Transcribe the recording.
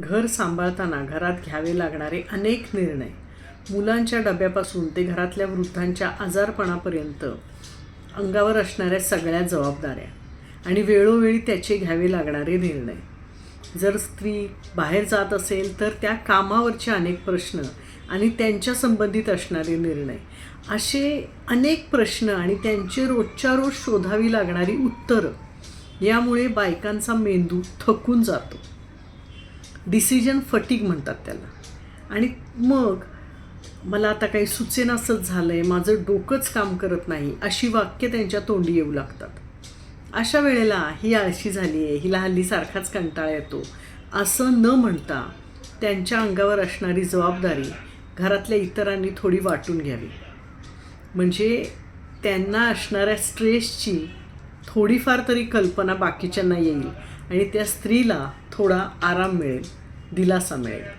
घर सांभाळताना घरात घ्यावे लागणारे अनेक निर्णय. मुलांच्या डब्यापासून ते घरातल्या वृद्धांच्या आजारपणापर्यंत अंगावर असणाऱ्या सगळ्या जबाबदाऱ्या आणि वेळोवेळी त्याचे घ्यावे लागणारे निर्णय. जर स्त्री बाहेर जात असेल तर त्या कामावरचे अनेक प्रश्न आणि त्यांच्या संबंधित असणारे निर्णय. असे अनेक प्रश्न आणि त्यांचे रोजच्या रोज शोधावी लागणारी उत्तरं यामुळे बायकांचा मेंदू थकून जातो. डिसिजन फटीक म्हणतात त्याला. आणि मग मला आता काही सुचेनासंच झालं आहे माझं डोकंच काम करत नाही अशी वाक्य त्यांच्या तोंडी येऊ लागतात. अशा वेळेला ही आळशी झाली आहे हिला हल्ली सारखाच कंटाळा येतो. असं न म्हणता त्यांच्या अंगावर असणारी जबाबदारी घरातल्या इतरांनी थोडी वाटून घ्यावी. म्हणजे त्यांना असणाऱ्या स्ट्रेसची थोडीफार तरी कल्पना बाकीच्यांना येईल आणि त्या स्त्रीला थोडा आराम मिळेल दिलासा मिळेल.